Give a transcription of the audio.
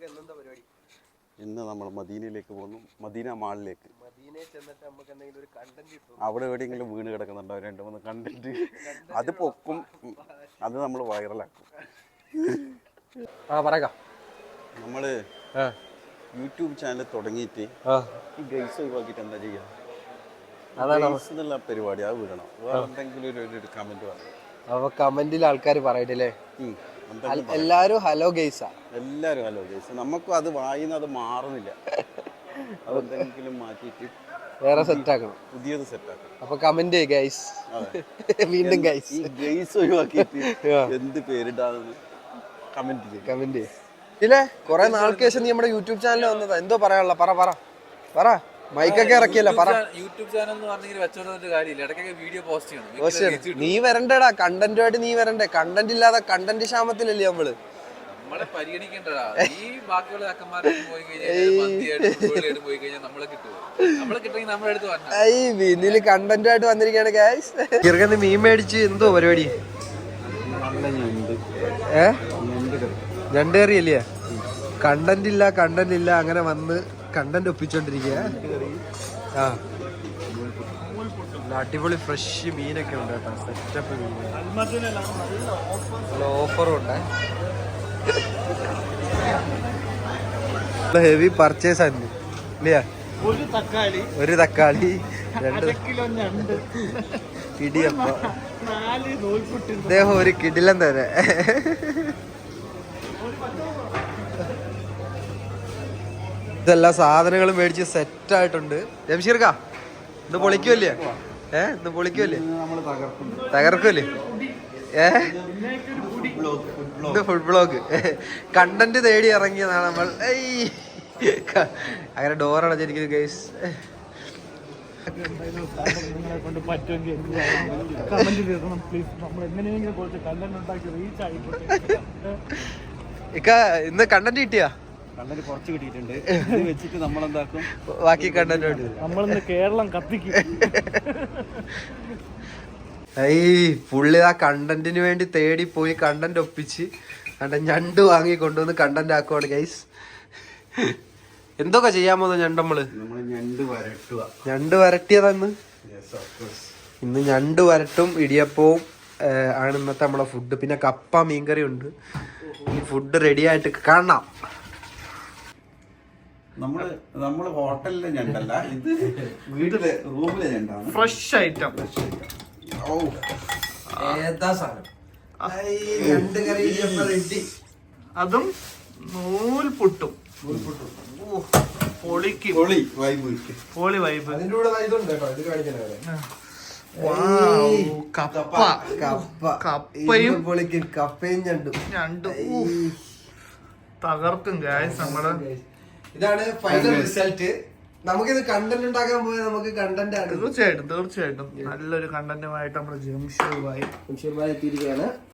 പരിപാടി? ഇന്ന് നമ്മൾ മദീനയിലേക്ക് പോകുന്നു. മദീന മാളിലേക്ക്. ചെന്നിട്ട് നമുക്ക് എന്തെങ്കിലും ഒരു കണ്ടന്റ് കിട്ടും അവിടെ എവിടെയെങ്കിലും വീണ് കിടക്കുന്നുണ്ടോ? രണ്ട് മൂന്ന് കണ്ടന്റ് അത് പൊക്കും. അത് നമ്മൾ വൈറലാക്കും ആ പറയാം നമ്മൾ യൂട്യൂബ് ചാനൽ തുടങ്ങിയിട്ട് ഈ ഗൈസ് ഒഴിവാക്കിയിട്ട് എന്താ ചെയ്യുക അതാണ് ഗൈസ് എന്നുള്ള പരിപാടി അത് വിടണം. വേറെ എന്തെങ്കിലും ഒരു കമന്റ് പറഞ്ഞു അപ്പൊ കമന്റിൽ ആൾക്കാർ പറയട്ടില്ലേ എല്ലാരും ഹലോ ഗെയ്സ എല്ലാവരും ഹലോ ഗൈസ്. നമുക്കും അത് വായിന്ന് അത് മാറുന്നില്ല. അതെന്തെങ്കിലും മാറ്റിയിട്ട് വേറെ സെറ്റ് ആക്കണം. പുതിയത് സെറ്റാക്കണം അപ്പൊ കമന്റ് ഗൈസ്. വീണ്ടും ഗൈസ്. ഗൈസ് ഒഴിവാക്കിയിട്ട് എന്ത് പേരിടാന്ന് കമന്റ് ചെയ്യും. കമന്റ് ഇല്ലേ കൊറേ നാൾക്ക് ശേഷം നീ നമ്മുടെ യൂട്യൂബ് ചാനൽ വന്നതാ. എന്തോ പറയാനുള്ള? പറ പറ. പറ. മൈക്കൊക്കെ ഇറക്കിയല്ല പറ. യൂട്യൂബ് ചാനൽ എന്ന് പറഞ്ഞെങ്കിൽ വെച്ചോണ്ടിട്ട് കാര്യമില്ല. ഇടയ്ക്കൊക്കെ വീഡിയോ പോസ്റ്റ് ചെയ്യണം. നീ വരണ്ടടാ കണ്ടന്റുമായിട്ട് നീ വരണ്ടേ. കണ്ടന്റ് ഇല്ലാതെ കണ്ടന്റ് ക്ഷാമത്തിലല്ലേ നമ്മൾ? നമ്മളെ പരിഗണിക്കേണ്ടടാ. ഈ ബാക്കിയുള്ള അക്കന്മാരെ പോയി കഴിഞ്ഞാൽ പോയി കഴിഞ്ഞാൽ നമ്മളെ കിട്ടുമോ നമ്മളെ കിട്ടുമെങ്കിൽ നമ്മളെ അടുത്ത് വരണം. ഐ വിന്നിൽ കണ്ടന്റുമായിട്ട് വന്നിരിക്കുകയാണ് ഗൈസ് കിറകന്ന് മീൻ മേടിച്ച് എന്തോ പരിപാടി? ഏ? രണ്ട് കറി അല്ലേ? കണ്ടന്റ് ഇല്ല കണ്ടന്റ് ഇല്ല അങ്ങനെ വന്ന് കണ്ടന്റ് ഒപ്പിച്ചോണ്ടിരിക്കുക ആ. അടിപൊളി ഫ്രഷ് മീനൊക്കെ ഉണ്ട് കേട്ടോ സെറ്റപ്പ് മീൻ. നല്ല ഓഫറും ഉണ്ട്. ഹെവി പർച്ചേസ് ആയിരുന്നു. ഇല്ലയാ? ഒരു തക്കാളി. ഒരു തക്കാളി രണ്ട് കിലോ ഞണ്ട്. ഇടിയപ്പ. ഇദ്ദേഹം ഒരു കിടിലം തന്നെ. ഇതെല്ലാ സാധനങ്ങളും മേടിച്ച് സെറ്റ് ആയിട്ടുണ്ട് ജംഷീർക്ക ഇന്ന് പൊളിക്കുമല്ലേ ഏ ഇന്ന് പൊളിക്കുമല്ലേ നമ്മൾ തകർക്കും തകർക്കുമല്ലേ ഏ? ഇത് ഫുഡ് ബ്ലോഗ് കണ്ടന്റ് തേടി ഇറങ്ങിയതാണ് നമ്മൾ. അങ്ങനെ ഡോർ അടച്ചിരിക്കുന്നു ഗൈസ് നിങ്ങളെ കൊണ്ട് പറ്റുമെങ്കിൽ കമന്റ് തീർക്കണം പ്ലീസ് നമ്മൾ എങ്ങനെയെങ്കിലും കുറച്ച് കണ്ടന്റ് ഉണ്ടാക്കി റീച്ച് ആയിക്കോട്ടെ. ഇക്ക ഇന്ന് കണ്ടന്റ് കിട്ടിയാ? കണ്ണന് കുറച്ച് കിട്ടിയിട്ടുണ്ട്. ഇത് വെച്ചിട്ട് നമ്മൾ എന്താക്കും ബാക്കി കണ്ടന്റ് നമ്മളിന്ന് കേരളം കത്തിക്കും. ഈ പുള്ളി ആ കണ്ടന്റിന് വേണ്ടി തേടി പോയി കണ്ടന്റ് ഒപ്പിച്ച് കണ്ട ഞണ്ട് വാങ്ങി കൊണ്ടുവന്ന് കണ്ടന്റ് ആക്കുവാണ് ഗൈസ് എന്തൊക്കെ ചെയ്യാൻ പോകുന്ന ഞണ്ട് നമ്മൾ? നമ്മൾ ഞണ്ട് വരട്ടിയതെന്ന്. ഇന്ന്? ഞണ്ട് വരട്ടും ഇടിയപ്പവും ആണ് ഇന്നത്തെ നമ്മളെ ഫുഡ് പിന്നെ കപ്പ മീൻകറി ഉണ്ട്. ഈ ഫുഡ് റെഡി ആയിട്ട് കാണാം. നമ്മൾ നമ്മൾ ഹോട്ടലിലെ ഞണ്ടല്ല ഇത് വീട്ടിലെ റൂമിലെ ഞണ്ടാണ്. ഫ്രഷ് ഐറ്റം ഓ ഏതാ സാധനം? രണ്ട് കറി റെഡി അതും നൂൽപുട്ടും. പൊളിക്കും. പൊളി വൈബ് പൊളി വൈബ് അതിന്റെ കൂടെ ഇതുണ്ട് കേട്ടോ ഇത് കാണിക്കണേ കപ്പ. കപ്പ. കപ്പയും പൊളിക്കും. കപ്പയും ഞണ്ടും. ഞണ്ടും. തകർക്കും ഗായ്സ് നമ്മുടെ ഇതാണ് ഫൈനൽ റിസൾട്ട് നമുക്കിത് കണ്ടന്റ് ഉണ്ടാക്കാൻ പോയാൽ നമുക്ക് കണ്ടന്റ് ആണ്. തീർച്ചയായിട്ടും തീർച്ചയായിട്ടും. നല്ലൊരു കണ്ടന്റുമായിട്ട് നമ്മുടെ ജംഷുവായി മനുഷ്യന്മാരെ എത്തിയിരിക്കുകയാണ്.